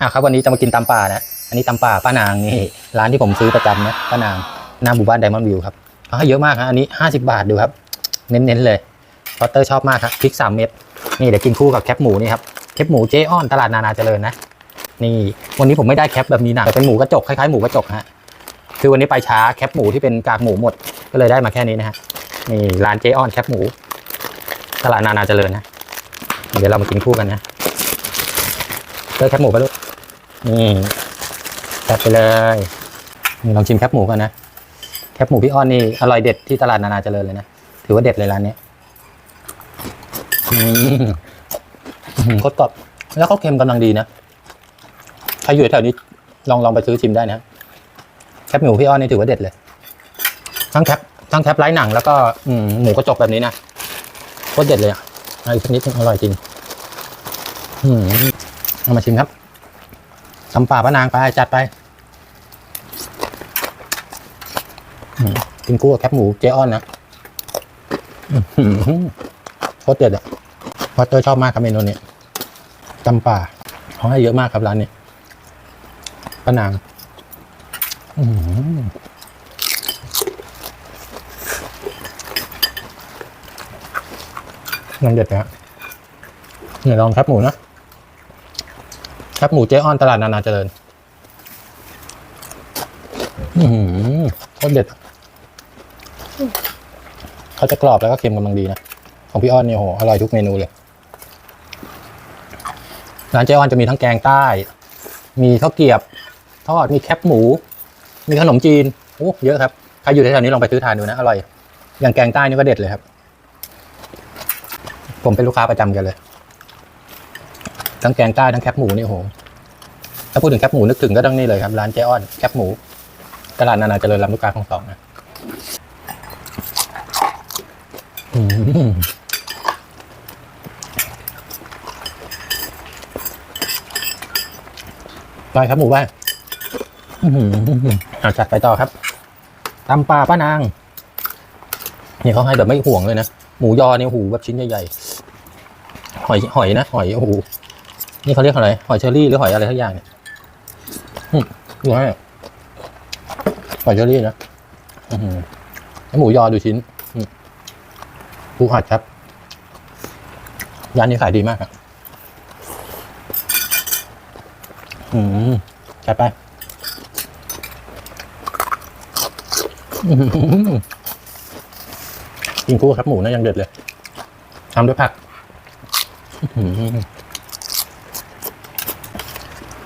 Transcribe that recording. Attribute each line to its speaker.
Speaker 1: อะครับวันนี้จะมากินตำป่านะ อันนี้ตำป่าป้านางนี่ร้านที่ผมซื้อประจำนะป้านางหน้าหมู่บ้านไดมอนด์วิวครับเขาให้เยอะมากฮะอันนี้50 บาทดูครับ เน้นๆเลยพอเตอร์ชอบมากครับพริก 3 เม็ดนี่เดี๋ยวกินคู่กับแคปหมูนี่ครับแคปหมูเจ๊อ้อนตลาดนานาเจริญนะนี่วันนี้ผมไม่ได้แคปแบบนี้หนักแต่เป็นหมูกระจกคล้ายๆหมูกระจกฮะคือวันนี้ไปช้าแคปหมูที่เป็นกากหมูหมดก็เลยได้มาแค่นี้นะฮะนี่ร้านเจ๊อ้อนแคปหมูตลาดนานาเจริญนะเดี๋ยวเรามากินคู่กันนะเจอร์แคปหมูไปลูก นี่แคปไปเลยนี่ลองชิมแคปหมูกันนะ แคปหมูพี่อ้อนนี่อร่อยเด็ดที่ตลาดนานาเจริญเลยนะ ถือว่าเด็ดเลยร้านนี้อืมอื้อหือโคตรกรอบแล้วเขาเค็มกำลังดีนะใครอยู่แถวนี้ลองลองไปซื้อชิมได้นะแคปหมูพี่อ้อนนี่ถือว่าเด็ดเลย ทั้งแคปทั้งแคปไร้หนังแล้วก็อืหมูกระจกแบบนี้นะโคตรเด็ดเลยอะอาอีกสักนิดนึงอร่อยจริง อืมเอามาชิมครับ ตำป่าพระนางไปจัดไปกินคู่กับแคปหมูเจอ้อนนะอื้อหือโคตรเด็ดอะวัตเตอร์ชอบมากครับเมนูนี้ตำป่าเขาให้เยอะมากครับร้านนี้พระนางน้ำเด็ดนะฮะเดี๋ยวลองแคบหมูนะ แคบหมูเจ๊อ้อนตลาดนานาเจริญอือหือโคตรเด็ด เขาจะกรอบแล้วก็เค็มกำลังดีนะ ของพี่อ้อนเนี่ยโหอร่อยทุกเมนูเลย ร้านเจ๊อ้อนจะมีทั้งแกงใต้ มีข้าวเกรียบทอด มีแคบหมู มีขนมจีน โอ้เยอะครับ ใครอยู่แถวๆนี้ลองไปซื้อทานดูนะ อร่อย อย่างแกงใต้นี่ก็เด็ดเลยครับ ผมเป็นลูกค้าประจำกันเลย ทั้งแกงใต้ทั้งแคบหมูนี่โหถ้าพูดถึงแคบหมูนึกถึงก็ต้องนี่เลยครับ ร้านเจ๊อ้อนแคบหมู ตลาดนานาเจริญลำลูกกาของสองนะไปครับหมูบ้านเอาจัดไปต่อครับตำปลาป้านางนี่เขาให้แบบไม่ห่วงเลยนะ หมูยอเนี่ยโหูแบบชิ้นใหญ่ๆ หอยหอยนะ หอยโอ้โห นี่เขาเรียกอะไร หอยเชอรี่หรือหอยอะไรทักอย่างเนี่ยดูให้หอยเชอรี่นะอือหมูยอดูชิ้นอืมปูอัดครับร้านนี้ขายดีมากครับอืมจัดไปกินคู่ครับหมูนะยังเด็ดเลยทำด้วยผัก อื้อหือ